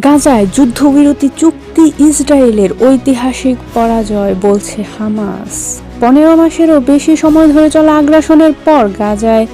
গাজায় যুদ্ধবিরতি চুক্তি ইসরায়েলের ঐতিহাসিক পরাজয় বলছে হামাস। পনেরো মাসেরও বেশি সময় ধরে চলা আগ্রাসনের পর গাজায়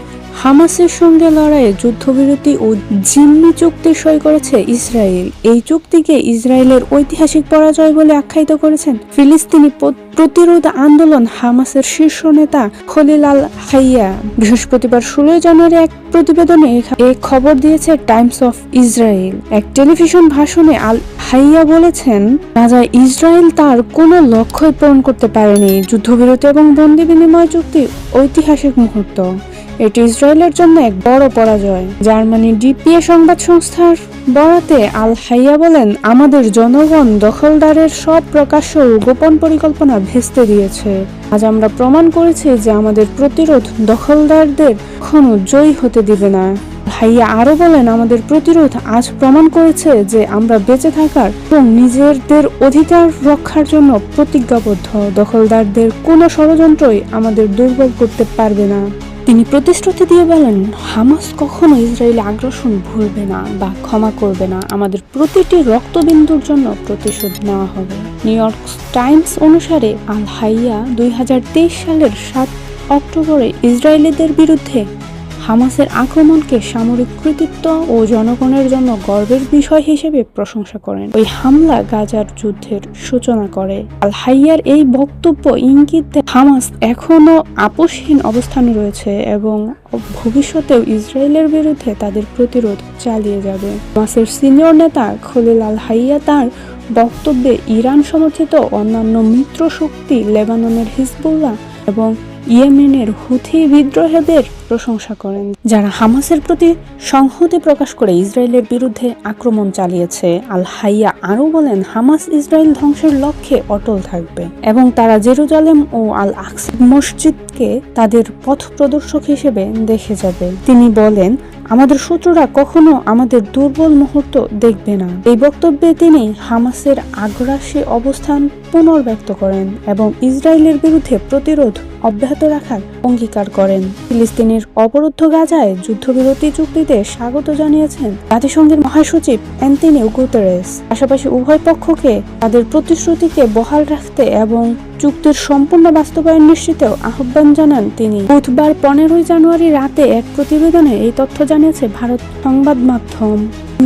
হামাসের সঙ্গে লড়াইয়ে যুদ্ধবিরতি ও জিম্মি চুক্তি সই করেছে ইসরায়েল। এই চুক্তিকে ইসরায়েলের ঐতিহাসিক পরাজয় বলে আখ্যায়িত করেছেন ফিলিস্তিনি প্রতিরোধ আন্দোলন হামাসের শীর্ষ নেতা খলিল আল হাইয়া। বৃহস্পতিবার ষোলোই জানুয়ারি এক প্রতিবেদনে এ- খবর দিয়েছে টাইমস অফ ইসরায়েল। এক টেলিভিশন ভাষণে আল হাইয়া বলেছেন গাজায় ইসরায়েল তার কোনো লক্ষ্যই পূরণ করতে পারেনি। যুদ্ধবিরতি এবং বন্দি বিনিময় চুক্তি ঐতিহাসিক মুহূর্ত। এটি ইসরায়েলের জন্য এক বড় পরাজয়। জার্মানি ডিপিএ সংবাদ সংস্থার বরাতে আল হাইয়া বলেন, আমাদের জনগণ দখলদারের সব প্রকাশ্য ও গোপন পরিকল্পনা ভেস্তে দিয়েছে। আজ আমরা প্রমাণ করেছি যে আমাদের প্রতিরোধ দখলদারদের কখনো জয়ী হতে দিবে না। ভাইয়া আরও বলেন, আমাদের প্রতিরোধ আজ প্রমাণ করেছে যে আমরা বেঁচে থাকার এবং নিজেদের অধিকার রক্ষার জন্য প্রতিজ্ঞাবদ্ধ। দখলদারদের কোনো ষড়যন্ত্রই আমাদের দুর্বল করতে পারবে না। তিনি প্রতিশ্রুতি দিয়ে বলেন, হামাস কখনো ইসরায়েলি আগ্রাসন ভুলবে না বা ক্ষমা করবে না। আমাদের প্রতিটি রক্তবিন্দুর জন্য প্রতিশোধ নেওয়া হবে। নিউ ইয়র্ক টাইমস অনুসারে আল হাইয়া দুই হাজার তেইশ সালের সাত অক্টোবরে ইসরায়েলিদের বিরুদ্ধে হামাসের আক্রমণকে সামরিক কৃতিত্ব ও জনগণের জন্য গর্বের বিষয় হিসেবে প্রশংসা করেন। ওই হামলা গাজার যুদ্ধের সূচনা করে। আল হাইয়ার এই বক্তব্য ইঙ্গিত হামাস এখনও আপোষহীন অবস্থানে রয়েছে এবং ভবিষ্যতেও ইসরায়েলের বিরুদ্ধে তাদের প্রতিরোধ চালিয়ে যাবে। হামাসের সিনিয়র নেতা খলিল আল হাইয়া তার বক্তব্যে ইরান সমর্থিত অন্যান্য মিত্র শক্তি লেবাননের হিজবুল্লাহ এবং ইয়েমেনের হুথি বিদ্রোহীদের প্রশংসা করেন, যারা হামাসের প্রতি সংহতি প্রকাশ করে ইসরায়েলের বিরুদ্ধে আক্রমণ চালিয়েছে। আল হাইয়া আরও বলেন, হামাস ইসরায়েল ধ্বংসের লক্ষ্যে অটল থাকবে এবং তারা জেরুজালেম ও আল আকস মসজিদকে তাদের পথ প্রদর্শক হিসেবে দেখে যাবে। তিনি বলেন, আমাদের শত্রুরা কখনো আমাদের দুর্বল মুহূর্ত দেখবে না। এই বক্তব্যে তিনি হামাসের আগ্রাসী অবস্থান পুনর্ব্যক্ত করেন এবং ইসরায়েলের বিরুদ্ধে প্রতিরোধ অব্যাহত রাখার অঙ্গীকার করেন। ফিলিস্তিনের অবরুদ্ধ গাজায় যুদ্ধবিরতি চুক্তিতে স্বাগত জানিয়েছেন জাতিসংঘের মহাসচিব অ্যান্টনিও গুতেরেস। পাশাপাশি উভয় পক্ষকে তাদের প্রতিশ্রুতিকে বহাল রাখতে এবং চুক্তির সম্পূর্ণ বাস্তবায়ন নিশ্চিতেও আহ্বান জানান তিনি। বুধবার পনেরোই জানুয়ারি রাতে এক প্রতিবেদনে এই তথ্য জানিয়েছে ভারত সংবাদ মাধ্যম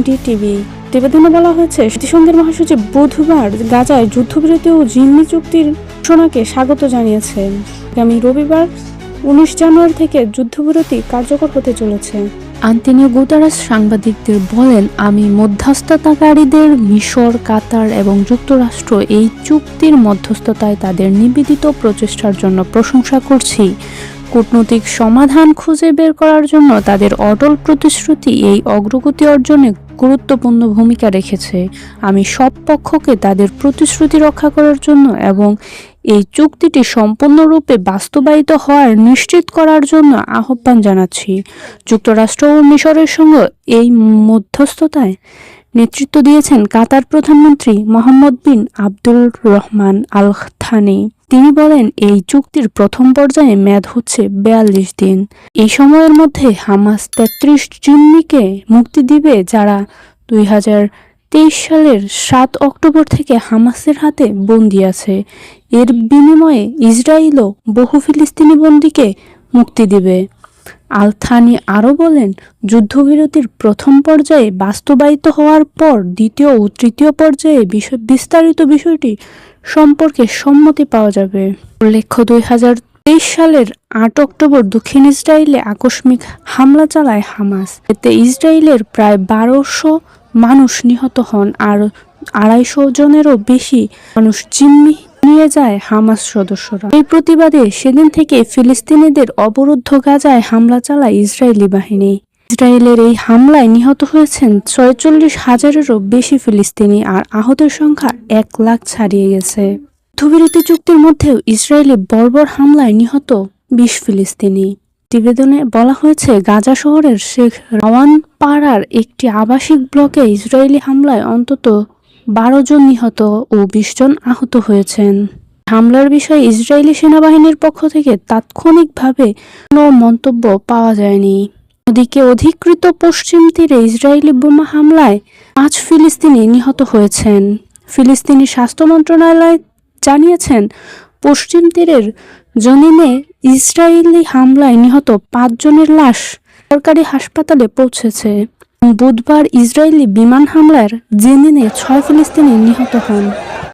ডিটিভি প্রতিবেদনে বলা হয়েছে জাতিসংঘের মহাসচিব বুধবার গাজায় যুদ্ধবিরতি ও জিম্মি চুক্তির ঘোষণাকে স্বাগত জানিয়েছেন আগামী রবিবার উনিশ জানুয়ারি থেকে যুদ্ধবিরতি কার্যকর হতে চলেছে। আন্তিনিও গুতারাস সাংবাদিকদের বলেন, আমি মধ্যস্থতাকারীদের, মিশর, কাতার এবং যুক্তরাষ্ট্র এই চুক্তির মধ্যস্থতায় তাদের নিবেদিত প্রচেষ্টার জন্য প্রশংসা করছি। কূটনৈতিক সমাধান খুঁজে বের করার জন্য তাদের অটল প্রতিশ্রুতি এই অগ্রগতি অর্জনে গুরুত্বপূর্ণ ভূমিকা রেখেছে। আমি সব পক্ষকে তাদের প্রতিশ্রুতি রক্ষা করার জন্য এবং এই চুক্তিটি সম্পূর্ণরূপে বাস্তবায়িত হওয়ার নিশ্চিত করার জন্য আহ্বান জানাচ্ছি। যুক্তরাষ্ট্র ও মিশরের সঙ্গে এই মধ্যস্থতায় নেতৃত্ব দিয়েছেন কাতার প্রধানমন্ত্রী Mohammed bin Abdul Rahman Al Thani তিনি বলেন, এই চুক্তির প্রথম পর্যায়ে মেয়াদ হচ্ছে বেয়াল্লিশ দিন। এই সময়ের মধ্যে হামাস তেত্রিশ জিম্মিকে মুক্তি দিবে যারা দুই হাজার তেইশ সালের সাত অক্টোবর থেকে হামাসের হাতে বন্দি আছে। এর বিনিময়ে ইসরায়েলও বহু ফিলিস্তিনি বন্দিকে মুক্তি দিবে। আল থানি আরও বলেন, যুদ্ধবিরতির প্রথম পর্যায়ে বাস্তবায়িত হওয়ার পর দ্বিতীয় ও তৃতীয় পর্যায়ে বিস্তারিত বিষয়টি সম্পর্কে সম্মতি পাওয়া যাবে। উল্লেখ্য, দুই হাজার তেইশ সালের আট অক্টোবর দক্ষিণ ইসরায়েলে আকস্মিক হামলা চালায় হামাস। এতে ইসরায়েলের প্রায় বারোশো মানুষ নিহত হন আর আড়াইশো জনেরও বেশি মানুষ জিম্মি নিয়ে যায় হামাস সদস্যরা। এই প্রতিবাদে সেদিন থেকে ফিলিস্তিনিদের অবরুদ্ধ গাজায় হামলা চালায় ইসরায়েলি বাহিনী। ইসরায়েলের এই হামলায় নিহত হয়েছেন ছয়চল্লিশ হাজারেরও বেশি ফিলিস্তিনি আর আহতের সংখ্যা এক লাখ ছাড়িয়ে গেছে। যুদ্ধবিরতি চুক্তির মধ্যেও ইসরায়েলি বর্বর হামলায় নিহত বিশ ফিলিস্তিনি। প্রতিবেদনে বলা হয়েছে, গাজা শহরের শেখ রাওয়ান পাড়ার একটি আবাসিক ব্লকে ইসরায়েলি হামলায় অন্তত বারো জন নিহত ও বিশ জন আহত হয়েছেন। হামলার বিষয়ে ইসরায়েলি সেনাবাহিনীর পক্ষ থেকে তাৎক্ষণিকভাবে কোনো মন্তব্য পাওয়া যায়নি। ওদিকে অধিকৃত পশ্চিম তীরে ইসরায়েলি বোমা হামলায় পাঁচ ফিলিস্তিনি নিহত হয়েছেন। ফিলিস্তিনি স্বাস্থ্য মন্ত্রণালয় জানিয়েছেন, পশ্চিম তীরের জনিনে ইসরায়েলি হামলায় নিহত পাঁচজনের লাশ সরকারি হাসপাতালে পৌঁছেছে। বুধবার ইসরায়েলি বিমান হামলার জেনিনে ছয় ফিলিস্তিনি নিহত হন।